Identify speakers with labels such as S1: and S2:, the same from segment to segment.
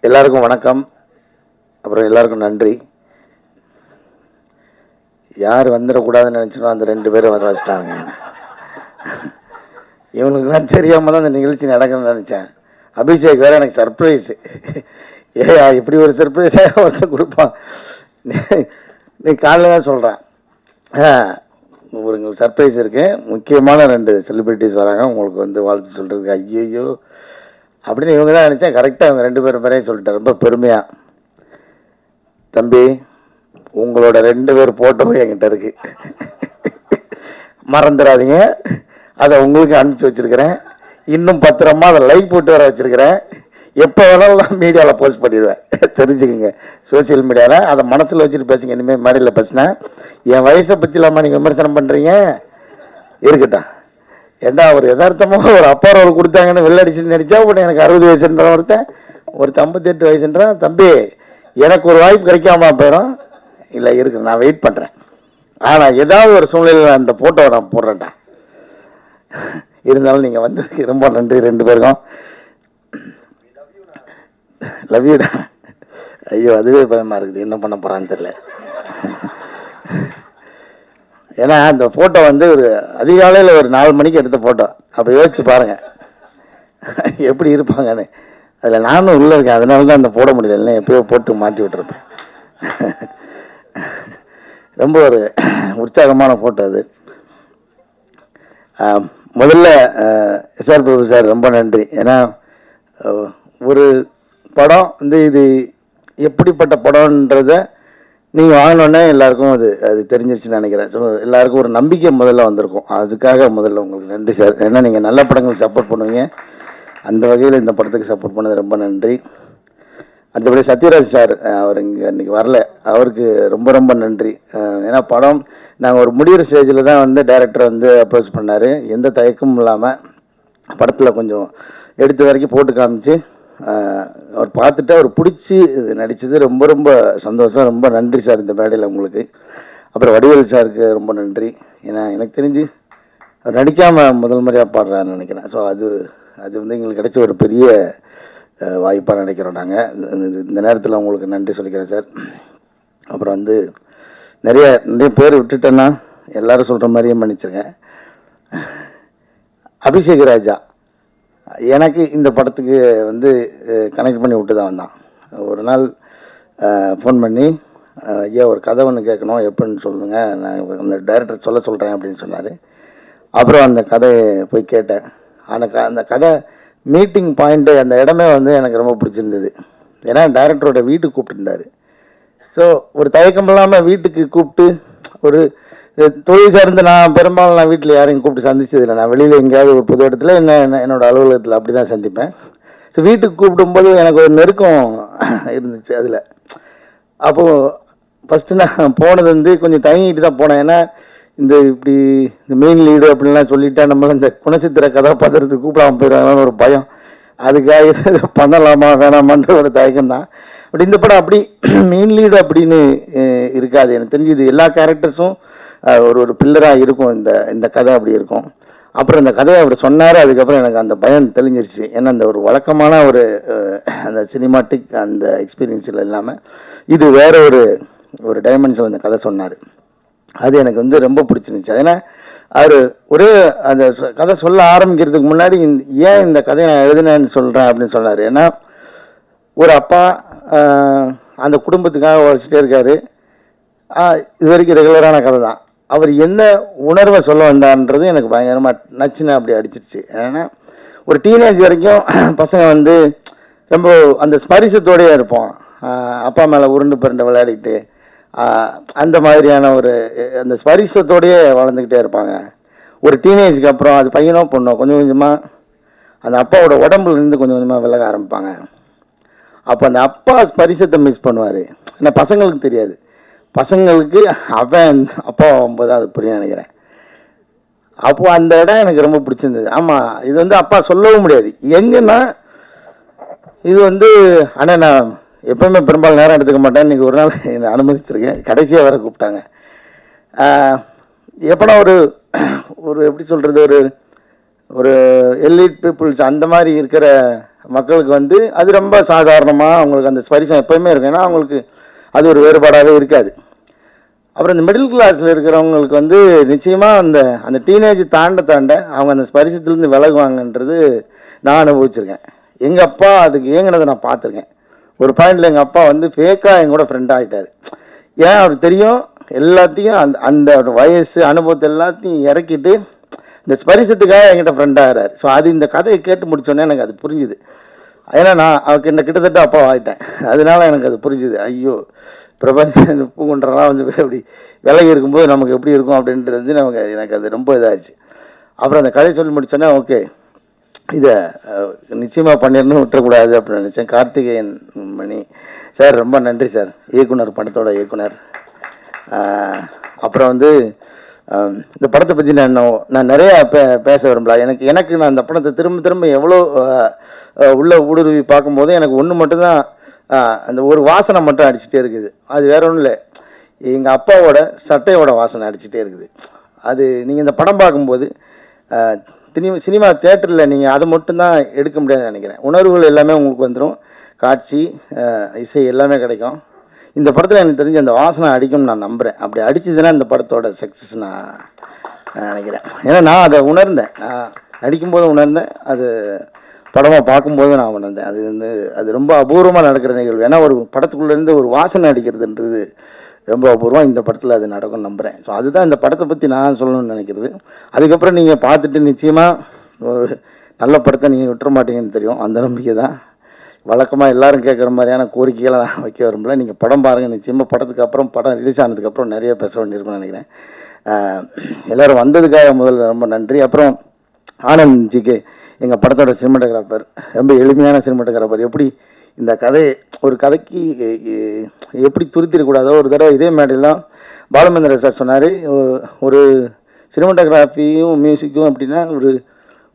S1: எல்லாருக்கும் வணக்கம். அப்புறம் எல்லாருக்கும் நன்றி. யார் வந்துடக்கூடாதுன்னு நினச்சினோ அந்த ரெண்டு பேரும் வர வச்சிட்டாங்க இவனுக்குலாம் தெரியாமல் தான் அந்த நிகழ்ச்சி நடக்கணும்னு நினச்சேன். அபிஷேக் வேறு எனக்கு சர்ப்ரைஸு ஏயா இப்படி ஒரு சர்ப்ரைஸாக ஒருத்தர் கொடுப்பான். நீ- நீ தான் சொல்கிறேன் ஒரு சர்ப்ரைஸ் இருக்குது முக்கியமான ரெண்டு செலிப்ரிட்டிஸ் வராங்க. உங்களுக்கு வந்து வாழ்த்து சொல்கிறதுக்கு ஐயோ அப்படின்னு இவங்க தான் நினச்சேன் கரெக்டாக அவங்க ரெண்டு பேரும் பேரையும் சொல்லிட்டேன் ரொம்ப பெருமையாக தம்பி உங்களோட ரெண்டு பேர் போட்டோ என்கிட்ட இருக்கு. மறந்துடாதீங்க. அதை உங்களுக்கு அனுப்பிச்சி வச்சிருக்கிறேன். இன்னும் பத்திரமா அதை லைக் போட்டு வர வச்சுருக்கிறேன். எப்போ வேணாலும் நான் மீடியாவில் போஸ்ட் பண்ணிடுவேன். தெரிஞ்சுக்கங்க. சோஷியல் மீடியாவில் அதை மனசில் வச்சுட்டு பேசுங்க. இனிமேல் மேடையில் பேசினேன். என் வயசை பற்றி இல்லாமல் நீங்கள் விமர்சனம் பண்ணுறீங்க இருக்கட்டும். ஏண்டா ஒரு யதார்த்தமாக ஒரு அப்பா ரோல் கொடுத்தாங்கன்னு வெள்ளடிச்சுன்னு நினச்சா உடனே எனக்கு அறுபது வயசுன்ற ஒருத்தன் ஒரு ஐம்பத்தெட்டு வயசுன்றான் தம்பி எனக்கு ஒரு வாய்ப்பு கிடைக்காம போயிடும். இல்லை இருக்கு நான் வெயிட் பண்ணுறேன் ஆனால் ஏதாவது ஒரு சூழ்நிலையில் அந்த ஃபோட்டோவை நான் போடுறேன்டா. இருந்தாலும் நீங்கள் வந்ததுக்கு ரொம்ப நன்றி ரெண்டு பேருக்கும். லவ் யூடா ஐயோ அதுவே பயமாக இருக்குது. என்ன பண்ண போகிறான்னு தெரியல. ஏன்னா அந்த ஃபோட்டோ வந்து ஒரு அதிகாலையில் ஒரு நாலு மணிக்கு எடுத்த ஃபோட்டோ அப்போ யோசிச்சு பாருங்கள் எப்படி இருப்பாங்கன்னு. அதில் நானும் உள்ளே இருக்கேன். அதனால தான் அந்த போட முடியல. இல்லை எப்பயோ போட்டு மாட்டி விட்டுருப்பேன். ரொம்ப ஒரு உற்சாகமான ஃபோட்டோ அது. முதல்ல எஸ்ஆர் பிரபு சார் ரொம்ப நன்றி. ஏன்னா ஒரு படம் வந்து இது எப்படிப்பட்ட படம்ன்றத நீங்கள் வாங்கினோடனே எல்லாருக்கும் அது அது தெரிஞ்சிருச்சுன்னு நினைக்கிறேன். ஸோ எல்லாருக்கும் ஒரு நம்பிக்கை முதல்ல வந்திருக்கும். அதுக்காக முதல்ல உங்களுக்கு நன்றி சார். ஏன்னா நீங்கள் நல்ல படங்களுக்கு சப்போர்ட் பண்ணுவீங்க. அந்த வகையில் இந்த படத்துக்கு சப்போர்ட் பண்ணது ரொம்ப நன்றி. அடுத்தபடி சத்யராஜ் சார் அவர் இங்கே இன்றைக்கி வரல. அவருக்கு ரொம்ப ரொம்ப நன்றி. ஏன்னா படம் நாங்கள் ஒரு முடிகிற ஸ்டேஜில் தான் வந்து டைரக்டர் வந்து அப்ரோச் பண்ணார். எந்த தயக்கமும் இல்லாமல் படத்தில் கொஞ்சம் எடுத்த வரைக்கும் போட்டு காமிச்சு அவர் பார்த்துட்டு அவர் பிடிச்சி இது நடித்தது ரொம்ப ரொம்ப சந்தோஷம். ரொம்ப நன்றி சார் இந்த மேடையில் உங்களுக்கு. அப்புறம் வடிவேல் சாருக்கு ரொம்ப நன்றி. ஏன்னா எனக்கு தெரிஞ்சு அவர் நடிக்காமல் முதல் முறையாக பாடுறான்னு நினைக்கிறேன். ஸோ அது அது வந்து எங்களுக்கு கிடைச்ச ஒரு பெரிய வாய்ப்பாக நினைக்கிறோம் நாங்கள் இந்த நேரத்தில் உங்களுக்கு நன்றி சொல்லிக்கிறேன் சார். அப்புறம் வந்து நிறைய நிறைய பேர் விட்டுட்டேன்னா எல்லோரும் சொல்கிற மாதிரியே மன்னிச்சிருக்கேன் அபிஷேக் ராஜா. எனக்கு இந்த படத்துக்கு வந்து கனெக்ட் பண்ணி விட்டு தான் வந்தான். ஒரு நாள் ஃபோன் பண்ணி ஐயா ஒரு கதை ஒன்று கேட்கணும் எப்படின்னு சொல்லுங்க நான் அந்த டைரக்டர் சொல்ல சொல்கிறேன் அப்படின்னு சொன்னார். அப்புறம் அந்த கதையை போய் கேட்டேன். அந்த க அந்த கதை மீட்டிங் பாயிண்ட்டு அந்த இடமே வந்து எனக்கு ரொம்ப பிடிச்சிருந்தது. ஏன்னா டைரக்டரோட வீட்டுக்கு கூப்பிட்டுருந்தார். ஸோ ஒரு தயக்கம் இல்லாமல் வீட்டுக்கு கூப்பிட்டு ஒரு தொழில் சார்ந்து நான் பெரும்பாலும் நான் வீட்டில் யாரையும் கூப்பிட்டு சந்திச்சதில்லை. நான் வெளியில் எங்கேயாவது ஒரு புது இடத்துல என்ன என்னோட அலுவலகத்தில் அப்படி தான் சந்திப்பேன். ஸோ வீட்டுக்கு கூப்பிடும்போது எனக்கு ஒரு நெருக்கம் இருந்துச்சு அதில். அப்போது ஃபஸ்ட்டு நான் போனது வந்து கொஞ்சம் தயங்கிட்டு தான் போனேன். ஏன்னா இந்த இப்படி இந்த மெயின் லீடு அப்படின்லாம் சொல்லிட்டா நம்மள இந்த குணச்சித்திர கதாபாத்திரத்துக்கு கூப்பிடாம போயிடுவாங்கன்னு ஒரு பயம். அதுக்காக இது பண்ணலாமா வேணாமான்ற ஒரு தயக்கம் தான். பட் இந்த படம் அப்படி மெயின் லீடு அப்படின்னு இருக்காது. எனக்கு தெரிஞ்சு இது எல்லா கேரக்டர்ஸும் ஒரு ஒரு பில்லராக இருக்கும் இந்த இந்த கதை அப்படி இருக்கும். அப்புறம் இந்த கதையை அவர் சொன்னார் அதுக்கப்புறம் எனக்கு அந்த பயம் தெளிஞ்சிருச்சு. ஏன்னா அந்த ஒரு வழக்கமான ஒரு அந்த சினிமாட்டிக் அந்த எக்ஸ்பீரியன்ஸில் இல்லாமல் இது வேற ஒரு ஒரு டைமென்ஷன் அந்த கதை சொன்னார். அது எனக்கு வந்து ரொம்ப பிடிச்சிருந்துச்சு. ஏன்னா அவர் ஒரே அந்த கதை சொல்ல ஆரம்பிக்கிறதுக்கு முன்னாடி இந்த- ஏன் இந்த கதையை நான் எழுதினேன்னு சொல்கிறேன் அப்படின்னு சொன்னார். ஏன்னா ஒரு அப்பா அந்த குடும்பத்துக்காக உழைச்சிட்டே இருக்காரு. இது வரைக்கும் ரெகுலரான கதை தான் அவர் என்ன உணர்வை சொல்ல வந்தான்றது எனக்கு பயங்கரமாக நச்சுன்னு அப்படி அடிச்சிருச்சு. ஏன்னா ஒரு டீனேஜ் வரைக்கும் பசங்க வந்து ரொம்ப அந்த ஸ்பரிசத்தோடயே இருப்போம். அப்பா மேலே உருண்டு பிறண்டு விளையாடிட்டு அந்த மாதிரியான ஒரு அந்த ஸ்பரிசத்தோடயே வளர்ந்துக்கிட்டே இருப்பாங்க. ஒரு டீனேஜுக்கு அப்புறம் அது பையனோ பொண்ணோ கொஞ்சம் கொஞ்சமாக அந்த அப்பாவோட உடம்புல இருந்து கொஞ்சம் கொஞ்சமாக விலக ஆரம்பிப்பாங்க. அப்போ அந்த அப்பா ஸ்பரிசத்தை மிஸ் பண்ணுவார். ஏன்னா பசங்களுக்கு தெரியாது. பசங்களுக்கு அவன் அப்பா ஆகும்போது அது புரிய நினைக்கிறேன். அப்போது அந்த இடம் எனக்கு ரொம்ப பிடிச்சிருந்தது. ஆமாம் இது வந்து அப்பா சொல்லவும் முடியாது. எங்கன்னா இது வந்து ஆனால் நான் எப்பவுமே பெரும்பாலும் நேரம் எடுத்துக்க மாட்டேன். இன்னைக்கு ஒரு நாள் என்னை அனுமதிச்சிருக்கேன். கடைசியாக வர கூப்பிட்டாங்க. எப்படா ஒரு ஒரு எப்படி சொல்கிறது ஒரு ஒரு எலிட் பீப்புள்ஸ் அந்த மாதிரி இருக்கிற மக்களுக்கு வந்து அது ரொம்ப சாதாரணமாக அவங்களுக்கு அந்த ஸ்பரிசம் எப்போயுமே இருக்கும். ஏன்னா அவங்களுக்கு அது ஒரு வேறுபாடாகவே இருக்காது. அப்புறம் இந்த மிடில் கிளாஸில் இருக்கிறவங்களுக்கு வந்து நிச்சயமாக அந்த அந்த டீனேஜ் தாண்ட தாண்ட அவங்க அந்த ஸ்பரிசத்துலேருந்து விலகுவாங்கன்றது நான் அனுபவிச்சிருக்கேன். எங்கள் அப்பா அதுக்கு ஏங்கினதை நான் பார்த்துருக்கேன். ஒரு பாயிண்டில் எங்கள் அப்பா வந்து ஃபேக்காக என் கூட ஃப்ரெண்ட் ஆகிட்டார் ஏன் அவருக்கு தெரியும்? எல்லாத்தையும் அந்த அந்த வயசு அனுபவத்தை எல்லாத்தையும் இறக்கிட்டு இந்த ஸ்பரிசத்துக்காக என்கிட்ட ஃப்ரெண்ட் ஆகிறார். ஸோ அது இந்த கதையை கேட்டு முடிச்சோன்னே எனக்கு அது புரிஞ்சுது. ஏன்னா நான் அவருக்கு என்ன கிட்டத்தட்ட அப்பா ஆகிட்டேன் அதனால எனக்கு அது புரிஞ்சுது. ஐயோ பிரபஞ்ச பூங்குன்றலாம் வந்து அப்படி விலகி இருக்கும்போது நமக்கு எப்படி இருக்கும் அப்படின்றது நமக்கு எனக்கு அது ரொம்ப இதாகிடுச்சு அப்புறம் அந்த கதை சொல்லி முடிச்சோன்னே ஓகே இதை நிச்சயமாக பண்ணிடணும் விட்டுறக்கூடாது அப்படின்னு நினச்சேன். கார்த்திகேயன் மணி. சார் ரொம்ப நன்றி சார். இயக்குனர் படத்தோட இயக்குனர். அப்புறம் வந்து இந்த படத்தை பற்றி நான் நான் நிறையா பே பேச விரும்பல. எனக்கு எனக்கு நான் அந்த படத்தை திரும்ப திரும்ப எவ்வளோ உள்ளே உள்ள ஊடுருவி பார்க்கும்போது எனக்கு ஒன்று மட்டும்தான் அந்த ஒரு வாசனை மட்டும் அடிச்சுட்டே இருக்குது. அது வேற ஒன்றும் இல்லை. எங்கள் அப்பாவோட சட்டையோட வாசனை அடிச்சுட்டே இருக்குது. அது நீங்கள் இந்த படம் பார்க்கும்போது சினிமா சினிமா தேட்டரில் நீங்கள் அதை மட்டும்தான் எடுக்க முடியாதுன்னு நினைக்கிறேன். உணர்வுகள் எல்லாமே உங்களுக்கு வந்துடும் காட்சி இசை எல்லாமே கிடைக்கும். இந்த படத்தில் எனக்கு தெரிஞ்ச அந்த வாசனை அடிக்கும்னு நான் நம்புகிறேன் அப்படி அடிச்சதுன்னா இந்த படத்தோட சக்ஸஸ் நான் நான் நினைக்கிறேன். ஏன்னா நான் அதை உணர்ந்தேன். நான் நடிக்கும்போது உணர்ந்தேன். அது படமாக பார்க்கும்போது நான் உணர்ந்தேன். அது வந்து அது ரொம்ப அபூர்வமாக நடக்கிற நிகழ்வு. ஏன்னா ஒரு படத்துக்குள்ளேருந்து ஒரு வாசனை அடிக்கிறதுன்றது ரொம்ப அபூர்வம் இந்த படத்தில் அது நடக்கும்னு நம்புகிறேன் ஸோ அதுதான் இந்த படத்தை பற்றி நான் சொல்லணும்னு நினைக்கிறது. அதுக்கப்புறம் நீங்கள் பார்த்துட்டு நிச்சயமாக ஒரு நல்ல படத்தை நீங்கள் விட்டுற மாட்டீங்கன்னு தெரியும். அந்த நம்பிக்கை தான் வழக்கமாக எல்லாரும் கேட்குற மாதிரியான கோரிக்கைகளை நான் வைக்க விரும்பல. நீங்கள் படம் பாருங்கள் நிச்சயமாக படத்துக்கு அப்புறம் படம் ரிலீஸ் ஆனதுக்கப்புறம் நிறைய பேச வேண்டியிருக்கும்னு நினைக்கிறேன். எல்லோரும் வந்ததுக்காக முதல்ல ரொம்ப நன்றி. அப்புறம் ஆனந்த் ஜிக்கு எங்கள் படத்தோட சினிமாட்டோகிராஃபர் ரொம்ப எளிமையான சினிமாட்டோகிராஃபர் எப்படி இந்த கதை ஒரு கதைக்கு எப்படி துருத்திடக்கூடாதோ ஒரு தடவை இதே மேடையில் தான் பாலமேந்திர சார் சொன்னார். ஒரு சினிமாட்டோகிராஃபியும் மியூசிக்கும் அப்படின்னா ஒரு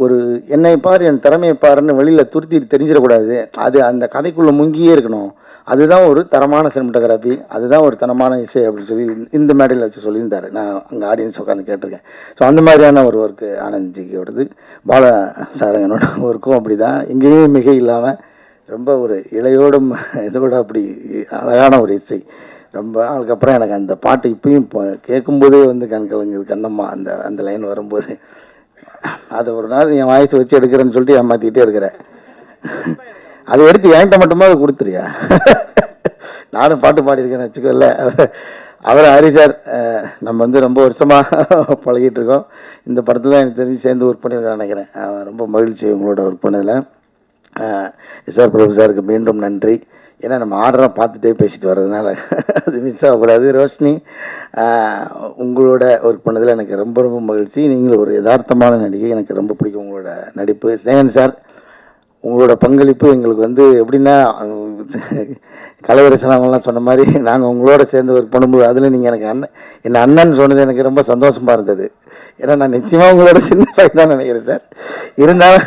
S1: ஒரு என்னை பார் என் திறமையை பாருன்னு வெளியில் துருத்தி தெரிஞ்சிடக்கூடாது. அது அந்த கதைக்குள்ளே முங்கியே இருக்கணும். அதுதான் ஒரு தரமான சினிமட்டோகிராஃபி அதுதான் ஒரு தரமான இசை அப்படின்னு சொல்லி இந்த- மேடையில் வச்சு சொல்லியிருந்தாரு. நான் அங்கே ஆடியன்ஸ் உட்காந்து கேட்டிருக்கேன். ஸோ அந்த மாதிரியான ஒரு ஒர்க்கு ஆனந்த்ஜியோடது பால சாரங்கனோட ஒர்க்கும் அப்படி தான் எங்கேயும் மிக இல்லாமல் ரொம்ப ஒரு இளையோடும் இதோட அப்படி அழகான ஒரு இசை. ரொம்ப அதுக்கப்புறம் எனக்கு அந்த பாட்டு இப்பயும் இப்போ கேட்கும்போதே வந்து கண் கலங்குது கண்ணம்மா அந்த அந்த லைன் வரும்போது. அதை ஒரு நாள் என் வாய்ஸ் வச்சு எடுக்கிறேன்னு சொல்லிட்டு ஏமாத்திக்கிட்டே இருக்கிறேன். அதை எடுத்து என்கிட்ட மட்டுமா அதை கொடுத்துறியா நானும் பாட்டு பாடியிருக்கேன்னு வச்சுக்கோல்ல. அவர் ஹரி சார் நம்ம வந்து ரொம்ப வருஷமாக பழகிட்டு இருக்கோம். இந்த படத்தில் தான் எனக்கு தெரிஞ்சு சேர்ந்து ஒர்க் பண்ணியிருக்கேன் நினைக்கிறேன். ரொம்ப மகிழ்ச்சி உங்களோட ஒர்க் பண்ணதில். எஸ்ஆர் பிரபு சாருக்கு மீண்டும் நன்றி. ஏன்னா நம்ம ஆர்டராக பார்த்துட்டே பேசிட்டு வர்றதுனால அது மிஸ் ஆகக்கூடாது. ரோஷினி உங்களோட ஒர்க் பண்ணதில் எனக்கு ரொம்ப ரொம்ப மகிழ்ச்சி. நீங்கள் ஒரு யதார்த்தமான நடிகை. எனக்கு ரொம்ப பிடிக்கும் உங்களோட நடிப்பு. ஸ்னேகன் சார் உங்களோட பங்களிப்பு எங்களுக்கு வந்து எப்படின்னா கலைவரசனவங்கள்லாம் சொன்ன மாதிரி நாங்கள் உங்களோட சேர்ந்து ஒர்க் பண்ணும்போது அதில் நீங்கள் எனக்கு அண்ணன் என் அண்ணன் சொன்னது எனக்கு ரொம்ப சந்தோஷமாக இருந்தது. ஏன்னா நான் நிச்சயமாக உங்களோட சின்ன பையன் தான் நினைக்கிறேன் சார் இருந்தாலும்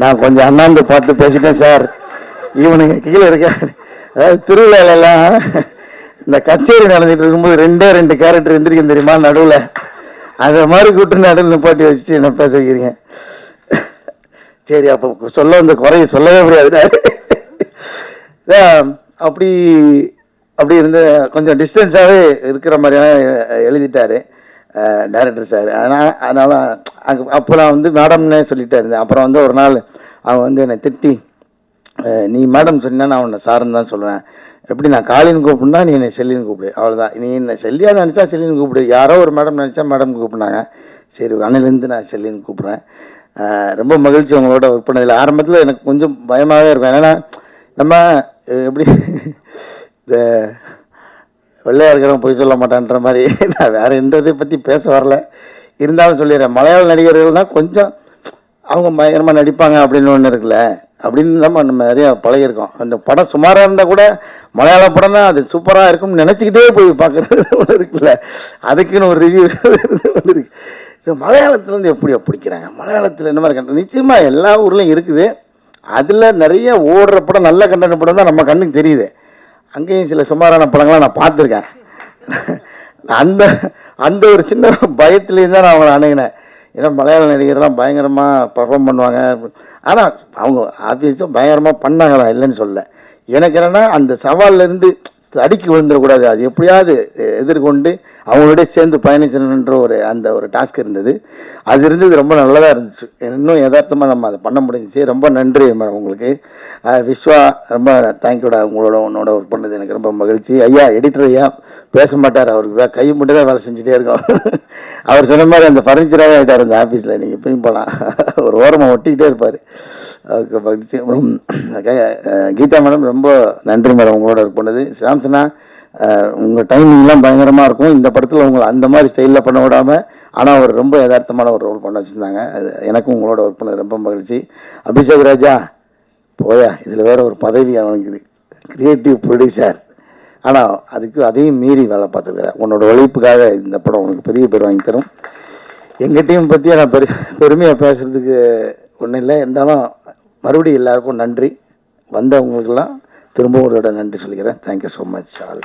S1: நான் கொஞ்சம் அண்ணாந்து பார்த்து பேசிட்டேன் சார். இவனுங்க கீழே இருக்க? அதாவது திருவிழாலெல்லாம் இந்த கச்சேரி நடந்துட்டு இருக்கும்போது ரெண்டே ரெண்டு கேரக்டர் இருந்திருக்கேன் தெரியுமா நடுவில்? அந்த மாதிரி கூட்டு நடுவில் நிப்பாட்டி வச்சுட்டு என்ன பேச வைக்கிறீங்க? சரி அப்போ சொல்ல வந்த குறைய சொல்லவே முடியாது. அப்படி அப்படி இருந்த கொஞ்சம் டிஸ்டன்ஸாகவே இருக்கிற மாதிரியான எழுதிட்டாரு. டேரக்டர் சார் அதனால் அதனால் அங்கே அப்போ நான் வந்து மேடம்னே சொல்லிகிட்டே இருந்தேன். அப்புறம் வந்து ஒரு நாள் அவன் வந்து என்னை திட்டி நீ மேடம் சொன்னால் நான் உன்னை சாருன்னு தான் சொல்லுவேன். எப்படி நான் காலின்னு கூப்பிடுனா நீ என்னை செல்லின்னு கூப்பிடு. அவ்வளோதான் நீ என்னை செல்லியாக நினச்சா செல்லின்னு கூப்பிடு. யாரோ ஒரு மேடம் நினச்சா மேடம் கூப்பிடுனாங்க. சரி அண்ணிலேருந்து நான் செல்லின்னு கூப்பிட்றேன். ரொம்ப மகிழ்ச்சி உங்களோட ஒர்க் பண்ணதில் ஆரம்பத்தில் எனக்கு கொஞ்சம் பயமாகவே இருக்கும். ஏன்னா நம்ம எப்படி இந்த வெள்ளையாக இருக்கிறவங்க பொய் சொல்ல மாட்டான்ற மாதிரி. நான் வேறு எந்த இதை பற்றி பேச வரல. இருந்தாலும் சொல்லிடுறேன். மலையாள நடிகர்கள்னா கொஞ்சம் அவங்க பயங்கரமாக நடிப்பாங்க அப்படின்னு ஒன்று இருக்குல்ல. அப்படின்னு நம்ம நம்ம நிறையா பழகிருக்கோம் அந்த படம் சுமாராக இருந்தால் கூட மலையாள தான் அது சூப்பராக இருக்கும்னு நினச்சிக்கிட்டே போய் பார்க்குறது ஒன்று இருக்குல்ல. அதுக்குன்னு ஒரு ரிவ்யூ ஒன்று இருக்கு. ஸோ மலையாளத்துலேருந்து எப்படியோ பிடிக்கிறாங்க மலையாளத்தில் என்ன மாதிரி கண்டென்ட் நிச்சயமாக எல்லா ஊர்லேயும் இருக்குது. அதில் நிறைய ஓடுற படம் நல்ல கண்டென்ட் படம் தான் நம்ம கண்ணுக்கு தெரியுது. அங்கேயும் சில சுமாரான படங்கள்லாம் நான் பார்த்துருக்கேன். அந்த அந்த ஒரு சின்ன பயத்துலேயும் தான் நான் அவங்கள அணுகினேன். ஏன்னா மலையாள நடிகர்லாம் பயங்கரமாக பர்ஃபார்ம் பண்ணுவாங்க. ஆனால் அவங்க ஆப்வியஸாக பயங்கரமாக பண்ணாங்களா இல்லைன்னு சொல்ல எனக்கு என்னென்னா அந்த சவால்ல இருந்து விழுந்துடக்கூடாது. அது எப்படியாவது எதிர்கொண்டு அவங்களோட சேர்ந்து பயணிச்சணுன்ற ஒரு அந்த ஒரு டாஸ்க் இருந்தது. அது இருந்தது ரொம்ப நல்லதாக இருந்துச்சு. இன்னும் யதார்த்தமாக நம்ம அதை பண்ண முடிஞ்சிச்சு. ரொம்ப நன்றி மேடம் உங்களுக்கு. விஸ்வா ரொம்ப தேங்க்யூடா உங்களோட உன்னோட ஒர்க் பண்ணது எனக்கு ரொம்ப மகிழ்ச்சி. ஐயா எடிட்டர் ஐயா பேச மாட்டார். அவருக்கு வேறு கை மட்டும் தான் வேலை செஞ்சுட்டே இருக்கோம். அவர் சொன்ன மாதிரி அந்த ஃபர்னிச்சராகவே ஆகிட்டார் அந்த ஆஃபீஸில் நீங்கள் எப்பயும் போகலாம் ஒரு ஓரமாக ஒட்டிக்கிட்டே இருப்பார். அவருக்கு மகிழ்ச்சி. கீதா மேடம் ரொம்ப நன்றி மேடம் உங்களோட ஒர்க் பண்ணது. சாம்சனா உங்கள் டைமிங்லாம் பயங்கரமாக இருக்கும். இந்த படத்தில் உங்களை அந்த மாதிரி ஸ்டைலில் பண்ண விடாமல் ஆனால் அவர் ரொம்ப யதார்த்தமான ஒரு ரோல் பண்ண வச்சுருந்தாங்க. அது எனக்கும் உங்களோட ஒர்க் பண்ணது ரொம்ப மகிழ்ச்சி. அபிஷேக் ராஜா போயா இதில் வேறு ஒரு பதவி அவனுக்கு க்ரியேட்டிவ் கிரியேட்டிவ் ப்ரொடியூசர் ஆனால் அதுக்கு அதையும் மீறி வேலை பார்த்துக்கிறேன் உன்னோட உழைப்புக்காக இந்த படம் உனக்கு பெரிய பேர் வாங்கி தரும். எங்கள் டீம் பற்றி நான் பெரு பெருமையாக பேசுகிறதுக்கு ஒன்றும் இல்லை. இருந்தாலும் மறுபடியும் எல்லாருக்கும் நன்றி. வந்தவங்களுக்கெல்லாம் திரும்பவும் ஒரு நன்றி சொல்லிக்கிறேன். Thank you so much all